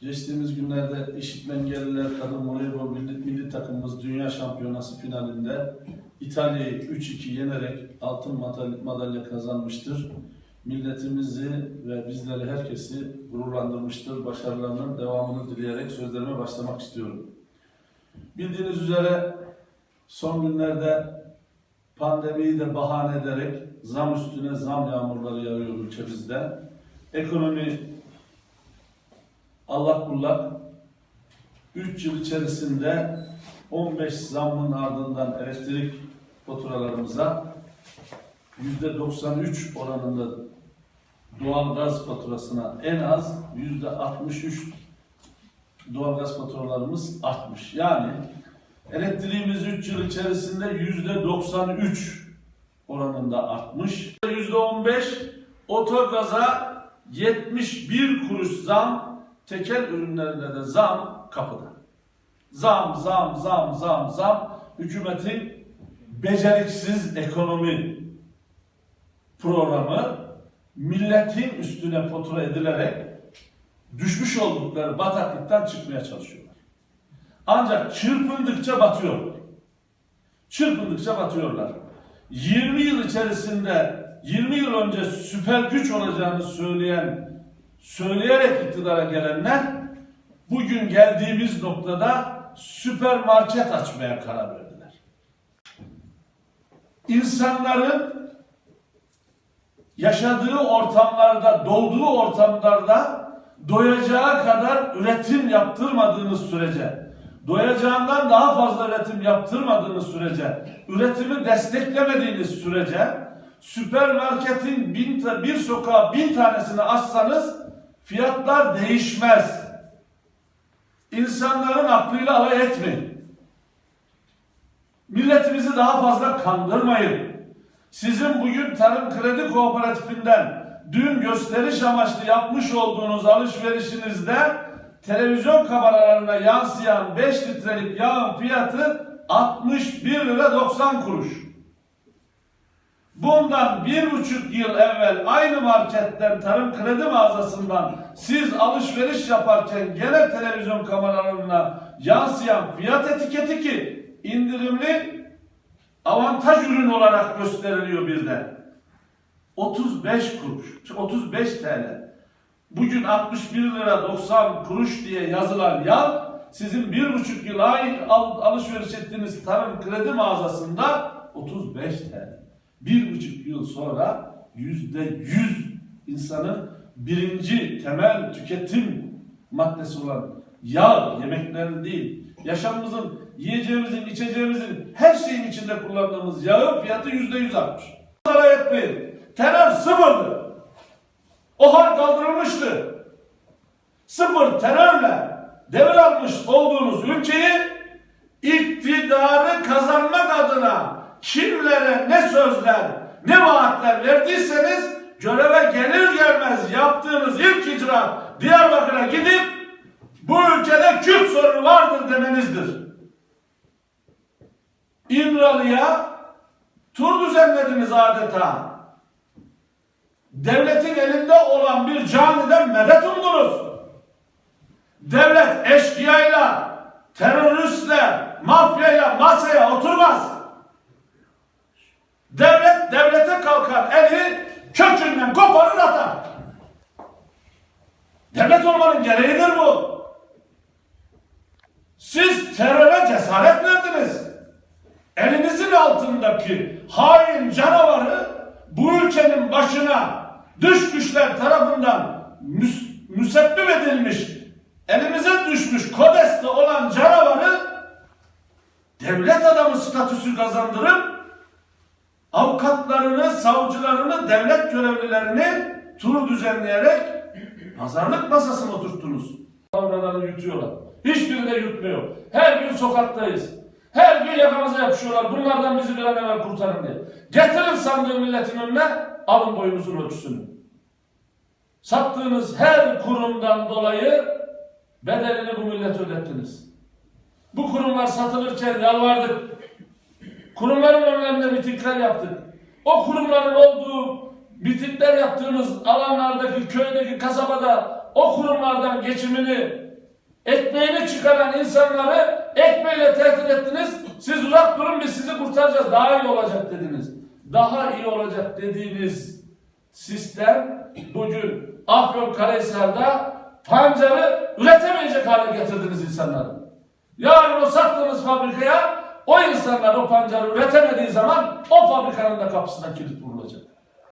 Geçtiğimiz günlerde işitme engelliler kadın voleybol milli, milli takımımız dünya şampiyonası finalinde İtalya'yı 3-2 yenerek altın madalya, kazanmıştır. Milletimizi ve bizleri herkesi gururlandırmıştır. Başarılarının devamını dileyerek sözlerime başlamak istiyorum. Bildiğiniz üzere son günlerde pandemiyi de bahane ederek zam üstüne zam yağmurları yağıyor ülkemizde. Ekonomi allak bullak 3 yıl içerisinde 15 zammın ardından elektrik faturalarımıza %93 oranında doğalgaz faturasına en az %63 doğalgaz faturalarımız artmış. Yani elektriğimiz 3 yıl içerisinde %93 oranında artmış. %15 otogaza 71 kuruş zam, tekel ürünlerine de zam kapıda. Zam, zam, zam, zam, zam. Hükümetin beceriksiz ekonomi programı milletin üstüne fatura edilerek düşmüş oldukları bataklıktan çıkmaya çalışıyorlar. Ancak çırpındıkça batıyorlar. Çırpındıkça batıyorlar. 20 yıl içerisinde 20 yıl önce süper güç olacağını söyleyen söyleyerek iktidara gelenler bugün geldiğimiz noktada süpermarket açmaya karar verdiler. İnsanların yaşadığı ortamlarda, doğduğu ortamlarda doyacağı kadar üretim yaptırmadığınız sürece, doyacağından daha fazla üretim yaptırmadığınız sürece, üretimi desteklemediğiniz sürece, süpermarketin bin, bir sokağa bin tanesini açsanız fiyatlar değişmez. İnsanların aklıyla alay etmeyin. Milletimizi daha fazla kandırmayın. Sizin bugün Tarım Kredi Kooperatifinden dün gösteriş amaçlı yapmış olduğunuz alışverişinizde televizyon kameralarına yansıyan 5 litrelik yağın fiyatı 61 lira 90 kuruş. Bundan bir buçuk yıl evvel aynı marketten tarım kredi mağazasından siz alışveriş yaparken gene televizyon kameralarına yansıyan fiyat etiketi ki indirimli avantaj ürün olarak gösteriliyor bir de. 35 kuruş, 35 TL. Bugün 61 lira 90 kuruş diye yazılan yağ sizin bir buçuk yıl ay al- alışveriş ettiğiniz tarım kredi mağazasında 35 TL. Bir buçuk yıl sonra yüzde yüz insanın birinci temel tüketim maddesi olan yağ yemeklerin değil, yaşamımızın, yiyeceğimizin, içeceğimizin her şeyin içinde kullandığımız yağın fiyatı yüzde yüz artmış. Zarar etmeyin. Terör sıfırdı. O hal kaldırılmıştı. Sıfır terörle devralmış olduğunuz ülkeyi iktidarı kazanmak adına kimlere ne sözler, ne vaatler verdiyseniz göreve gelir gelmez yaptığınız ilk icraat Diyarbakır'a gidip bu ülkede Kürt sorunu vardır demenizdir. İmralı'ya tur düzenlediniz adeta. Devletin elinde olan bir caniden medet umdunuz. Devlet eşkıyayla, teröristle, mafyayla masaya oturmaz. Devlet devlete kalkan eli kökünden koparır atar. Devlet olmanın gereğidir bu. Siz teröre cesaret verdiniz. Elinizin altındaki hain canavarı bu ülkenin başına dış güçler tarafından müs- müsebbip edilmiş, elimize düşmüş kodeste olan canavarı devlet adamı statüsü kazandırıp avukatlarını, savcılarını, devlet görevlilerini tur düzenleyerek pazarlık masasına oturttunuz. Kavraları yutuyorlar. Hiçbiri de yutmuyor. Her gün sokaktayız. Her gün yakamıza yapışıyorlar. Bunlardan bizi bir an evvel kurtarın diye. Getirin sandığı milletin önüne, alın boyunuzun ölçüsünü. Sattığınız her kurumdan dolayı bedelini bu millete ödettiniz. Bu kurumlar satılırken yalvardık. Kurumların önlerinde mitingler yaptık. O kurumların olduğu mitingler yaptığımız alanlardaki, köydeki, kasabada o kurumlardan geçimini Ekmeğini çıkaran insanları ekmeğiyle tehdit ettiniz. Siz uzak durun biz sizi kurtaracağız. Daha iyi olacak dediniz. Daha iyi olacak dediğiniz sistem bugün Afyonkarahisar'da pancarı üretemeyecek hale getirdiniz insanları. Yarın o sattığınız fabrikaya o insanlar o pancarı üretemediği zaman o fabrikanın da kapısına kilit vurur.